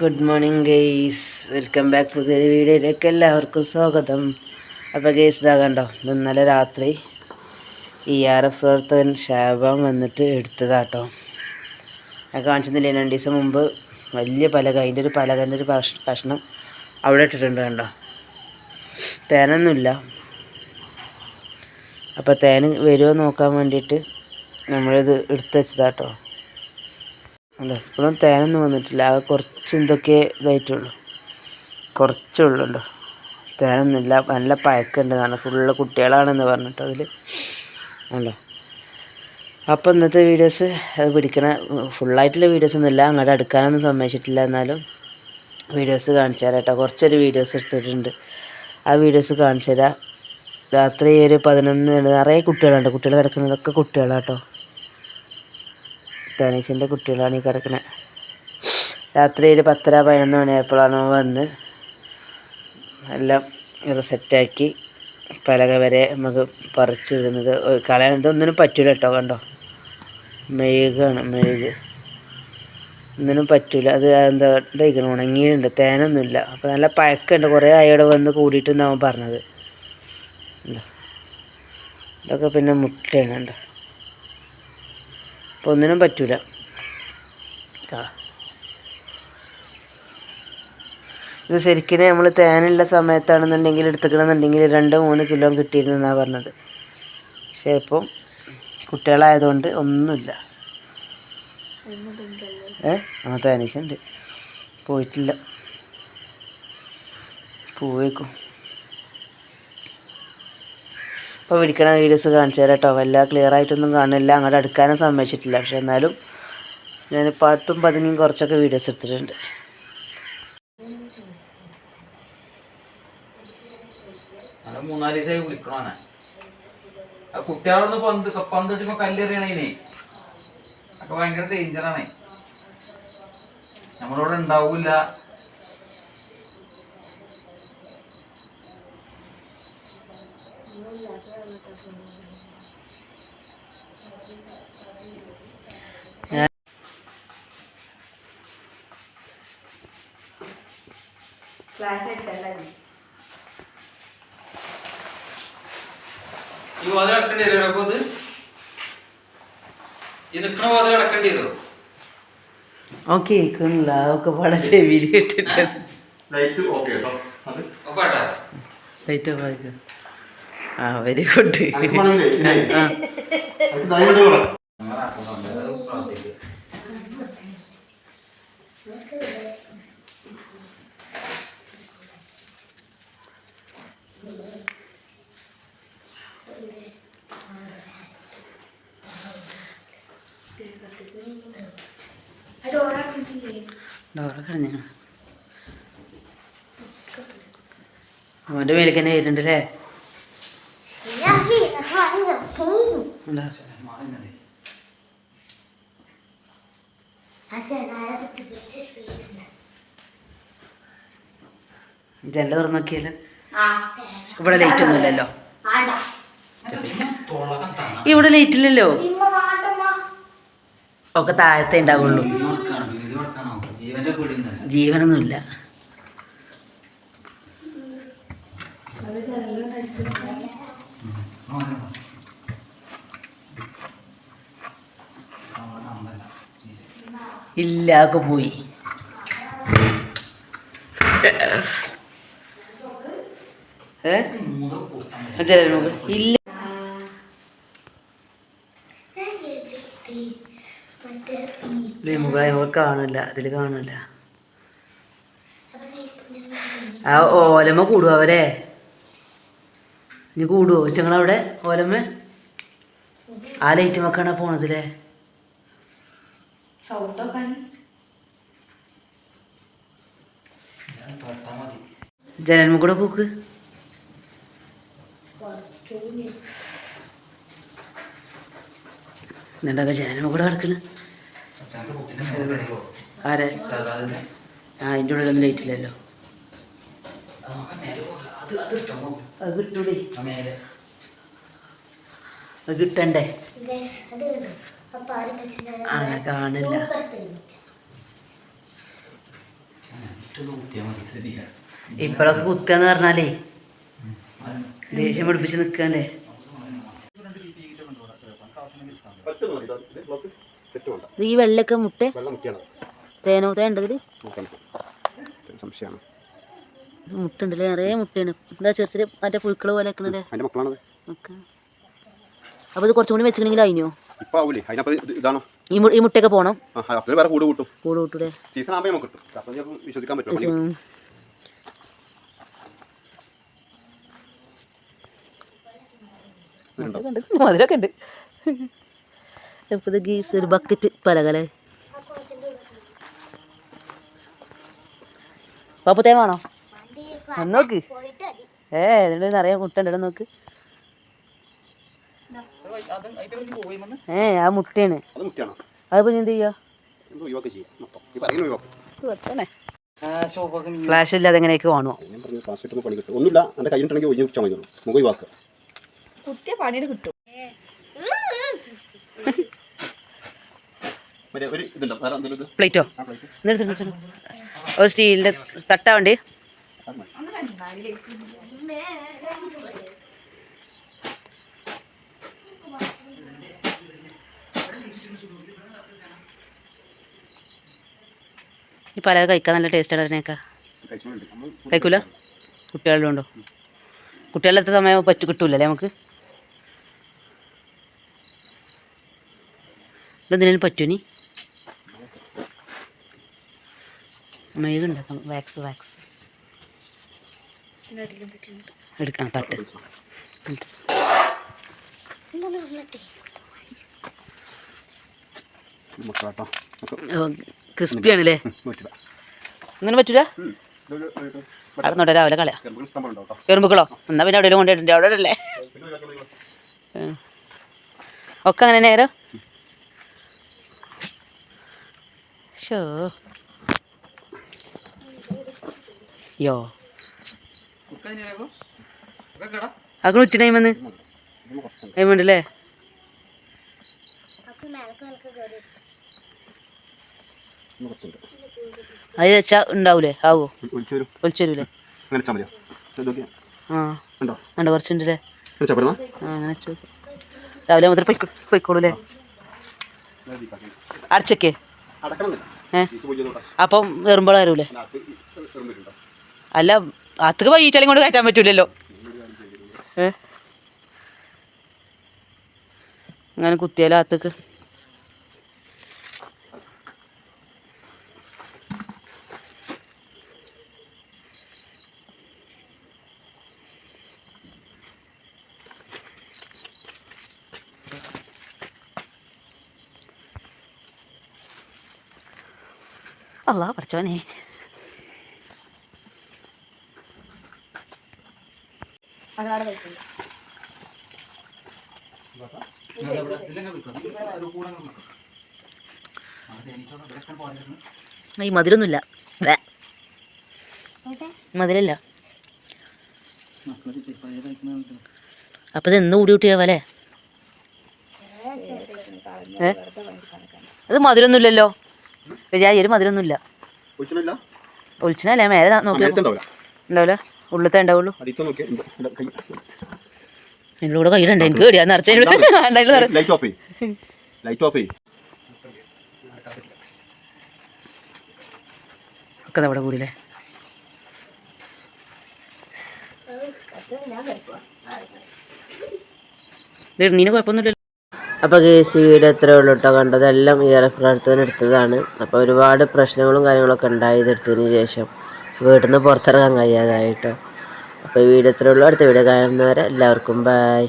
Good morning guys welcome back പുതിയൊരു വീഡിയോയിലേക്ക് എല്ലാവർക്കും സ്വാഗതം. അപ്പോൾ ഗെയ്സ് ഇതാ കണ്ടോ? ഇന്നലെ രാത്രി ഇ ആർ എഫ് പ്രവർത്തകൻ ശാപം വന്നിട്ട് എടുത്തതാട്ടോ. ഞാൻ കാണിച്ചിരുന്നില്ല രണ്ട് ദിവസം മുമ്പ് വലിയ പലക അതിന്റെ ഒരു പലകന്റെ ഒരു കഷ്- കഷ്ണം അവിടെ ഇട്ടിട്ടുണ്ട് കണ്ടോ? തേനൊന്നുമില്ല. അപ്പോൾ തേൻ വരുമോ നോക്കാൻ വേണ്ടിയിട്ട് നമ്മളിത് എടുത്തു വെച്ചതാട്ടോ. അല്ല ഇപ്പോഴും തേനൊന്നും വന്നിട്ടില്ല. ആകെ കുറച്ച് എന്തൊക്കെ ഇതായിട്ടുള്ളൂ. കുറച്ചേ ഉണ്ടോ തേനൊന്നുമില്ല. നല്ല പയക്കുണ്ട്. നല്ല ഫുള്ള് കുട്ടികളാണെന്ന് പറഞ്ഞിട്ട് അതിൽ ഉണ്ടോ? അപ്പോൾ ഇന്നത്തെ വീഡിയോസ് അത് പിടിക്കണ ഫുള്ളായിട്ടുള്ള വീഡിയോസ് ഒന്നുമില്ല അങ്ങോട്ട് അടുക്കാനൊന്നും സമ്മതിച്ചിട്ടില്ല എന്നാലും വീഡിയോസ് കാണിച്ചു തരാം കേട്ടോ. കുറച്ചൊരു വീഡിയോസ് എടുത്തിട്ടുണ്ട്. ആ വീഡിയോസ് കാണിച്ചു തരാം. രാത്രി ഒരു പതിനൊന്ന് നിറയെ കുട്ടികളുണ്ട്. കുട്ടികൾ കിടക്കുന്നതൊക്കെ കുട്ടികളാട്ടോ തനീശിന്റെ കുട്ടികളാണ് ഈ കിടക്കുന്നത് രാത്രി ഒരു പത്തര പതിനൊന്ന് മണിയായപ്പോഴാണ് വന്ന് എല്ലാം സെറ്റാക്കി പലക വരെ നമുക്ക് പറിച്ചിടുന്നത്. കളയാനിട്ട് ഒന്നിനും പറ്റൂല കേട്ടോ കണ്ടോ? മെഴുകാണ് മെഴുക്. ഒന്നിനും പറ്റൂല. അത് എന്താ ഇതായിക്കണം ഉണങ്ങിയിട്ടുണ്ട്. തേനൊന്നുമില്ല. അപ്പോൾ നല്ല പഴക്കമുണ്ട്. കുറേ ആയോടെ വന്ന് കൂടിയിട്ടെന്നാവും പറഞ്ഞത്. ഇതൊക്കെ പിന്നെ മുട്ടയാണ് ഉണ്ടോ അപ്പോൾ ഒന്നിനും പറ്റൂല ഇത് ശരിക്കും നമ്മൾ തേനുള്ള സമയത്താണെന്നുണ്ടെങ്കിൽ എടുത്തുക്കണമെന്നുണ്ടെങ്കിൽ രണ്ട് മൂന്ന് കിലോ കിട്ടിയിരുന്നെന്നാണ് പറഞ്ഞത്. പക്ഷേ ഇപ്പം കുട്ടികളായതുകൊണ്ട് ഒന്നുമില്ല. ഏ? ആ തേനീച്ചുണ്ട് പോയിട്ടില്ല. പോയേക്കും. ഇപ്പോൾ പിടിക്കണ വീഡിയോസ് കാണിച്ചു തരാം കേട്ടോ. വല്ല ക്ലിയർ ആയിട്ടൊന്നും കാണില്ല. അങ്ങോട്ട് അടുക്കാനും സമ്മതിച്ചിട്ടില്ല. പക്ഷെ എന്നാലും ഞാൻ പത്തും പതിനും കുറച്ചൊക്കെ വീഡിയോസ് എടുത്തിട്ടുണ്ട്. കുട്ടികളൊന്ന് പന്ത് പന്ത് ഇട്ടുമ്പോ കല്ലെറിയണേനെ. ഭയങ്കര ഡേഞ്ചറാണേ നമ്മളോട് ഉണ്ടാവൂല ഈ വാതിൽ അടക്കേണ്ടി വരുമോ അപ്പൊ ഇത് ഈ നിക്കണ വാതിൽ അടക്കേണ്ടി വരുമോ ഓക്കെ കേൾക്കുന്നില്ല. അതൊക്കെ പാടെ ചെവിയിൽ കേട്ടിട്ടത് ലൈറ്റ് ലൈറ്റ് ഓഫ് ആക്കുക ആ വെരി ഗുഡ് ഡോറ വേണമെങ്കിലേ അവന്റെ മേലിക്കന്നെ അനക്ക് ജനൽ തുറന്ന് നോക്കിയാലോ ഇവിടെ ലൈറ്റ് ഒന്നുമില്ലല്ലോ ഇവിടെ ലൈറ്റ് ഇല്ലല്ലോ. ഒക്കെ താഴത്തെ ഉണ്ടാവുള്ളൂ. ജീവനൊന്നുമില്ല. ഇല്ല ഒക്കെ പോയി. ഇല്ല. കാണില്ല അതിൽ കാണില്ല ആ ഓലമ്മ കൂടുവോ അവരെ? ഇനി കൂടുവോ? അവിടെ ഓലമ്മ? ആ ലൈറ്റ് മക്കാണ് പോണതില്ലേ ജനൽമ കൂടെ കൂക്ക്. എന്നിട്ടൊക്കെ ജനൽമ കൂടെ കിടക്കണ്? ആരെ? ആ അതിന്റെ ഉള്ളിലൊന്നും ഒന്നും ഇല്ലല്ലോ അത് കിട്ടൂലേ അത് കിട്ടണ്ടേ? ആണ് കാണില്ല. ഇപ്പോഴൊക്കെ കുത്തുകയെന്ന് പറഞ്ഞാലേ ദേഷ്യം പിടിപ്പിച്ച് നിൽക്കണ്ടേ ഇത് ഈ വെള്ളൊക്കെ മുട്ട? തേനോ തേണ്ടതിൽ മുട്ടുണ്ടല്ലേ? നിറയെ മുട്ടയാണ്. എന്താ ചെറിയ ചെറിയ മറ്റേ പുഴുക്കൾ പോലെ വെക്കണല്ലേ അപ്പൊ ഇത് കുറച്ചും കൂടി വെച്ചിട്ടുണ്ടെങ്കിൽ അതിനോ ഇപ്പൊ ആവൂലേ? അതിനപ്പോ ഇത് ഇതാണോ? ഈ മു- ഈ മുട്ടയൊക്കെ പോകണം ആ വേറെ കൂട് കൂട്ടും. കൂട് കൂട്ടൂടെ സീസൺ ആകുമ്പോൾ നമുക്ക് കിട്ടും. അപ്പോൾ ചിലപ്പോൾ വിശ്വസിക്കാൻ പറ്റും. പണി. മധുരമൊക്കെ ഉണ്ട്. ഇപ്പൊ ഇത് ഗീസ് ഒരു ബക്കറ്റ് പലകലെ. പാപ്പത്തേ വേണോ ഒന്ന് നോക്ക് ഏ എന്നിട്ട് നിറയെ മുട്ട ഉണ്ടോ നോക്ക്. ഏ ആ മുട്ടയാണ്. അത് മുട്ടിയാണോ? അതിപ്പോ എന്ത് ചെയ്യാ? ഫ്ലാഷ് ഇല്ലാതെ എങ്ങനെയൊക്കെ കാണുമോ ഞാൻ പറഞ്ഞു പാസ്വേറ്റ് പണി കിട്ടും. ഒന്നുമില്ല എന്റെ കയ്യിലുണ്ടെങ്കിൽ ഒഴിഞ്ഞു വെച്ചാൽ നമുക്ക് ഒഴിവാക്കുക കുത്തിയ പണിയുടെ കിട്ടും. പ്ലേറ്റോ ആ പ്ലേറ്റ് നിർത്തി ഒരു സ്റ്റീലിന്റെ തട്ടാ ഈ പല കഴിക്കാൻ നല്ല ടേസ്റ്റാണ് അതിനൊക്കെ കഴിക്കൂല? കുട്ടികളുടെ ഉണ്ടോ കുട്ടികളിലത്തെ സമയം പറ്റു കിട്ടൂലല്ലേ നമുക്ക്? ഇതെന്തിനും പറ്റൂ നീ മെയ്തുണ്ടാക്കാം വാക്സ് വാക്സ് എടുക്കാം തട്ട്. മക്കളാട്ടോ ക്രിസ്പി ആണല്ലേ ഇങ്ങനെ പറ്റൂല? അവിടെ രാവിലെ കളയാ. എറുമ്പുക്കളോ എന്നാ പിന്നെ അവിടെ കൊണ്ടുപോയിട്ടുണ്ട് അവിടെ അല്ലേ ഒക്കെ അങ്ങനെ നേരം? ഷോ യോ അതൊക്കെ ഉച്ച ടൈം വന്ന്? ടൈം ഉണ്ടല്ലേ? ഇന്ന് കുറച്ചുണ്ട് അത് വെച്ചാൽ ഉണ്ടാവൂലേ? ആവോ? ഇതൊക്കെ. ആ. ഉണ്ടോ? കുറച്ചുണ്ടല്ലേ? അങ്ങനെ രാവിലെ മുതൽ പൊയ്ക്കോ പൊയ്ക്കോളൂല്ലേ? അടച്ചക്കേ. ഏ? അപ്പം വെറുമ്പോൾ വരൂലേ? അല്ല അത്തക്ക് പൈച്ചാലും കൊണ്ട് കയറ്റാൻ പറ്റൂലല്ലോ. ഏ? അങ്ങനെ കുത്തിയാലോ അത്തക്ക് അല്ലാ പഠിച്ചോനെ ഈ മധുരൊന്നുമില്ല. മധുരല്ല. അപ്പൊ ഇത് എന്ന് കൂടി കൂട്ടിയാവല്ലേ ഏ അത് മധുരമൊന്നുമില്ലല്ലോ ഒരു മധുരമൊന്നുമില്ല ഒഴിച്ചില്ല ഒളിച്ചിനല്ലേ മേലെ നോക്കി ഉണ്ടാവില്ല. ഉള്ളത്തെ ഉണ്ടാവുള്ളൂ. കൂടെ കയ്യിലുണ്ട്. എനിക്ക് പേടിയാ. നിറച്ച ലൈറ്റ് ഓഫ് ചെയ്യും. ലൈറ്റ് ഓഫ് ചെയ്യും. ഒക്കെ അവിടെ കൂടിയില്ലേ? നീന് കുഴപ്പമൊന്നുമില്ല അപ്പോൾ കേസ് വീഡിയോ എത്ര ഉള്ളൂ കേട്ടോ കണ്ടതെല്ലാം ഈ പ്രവർത്തനം എടുത്തതാണ്. അപ്പോൾ ഒരുപാട് പ്രശ്നങ്ങളും കാര്യങ്ങളൊക്കെ ഉണ്ടായി ഇതെടുത്തതിന് ശേഷം. വീട്ടിൽ നിന്ന് പുറത്തിറങ്ങാൻ കഴിയാതായിട്ടോ അപ്പോൾ വീഡിയോ എത്ര ഉള്ളൂ. അടുത്ത വീഡിയോ കാണുന്നവരെ എല്ലാവർക്കും ബൈ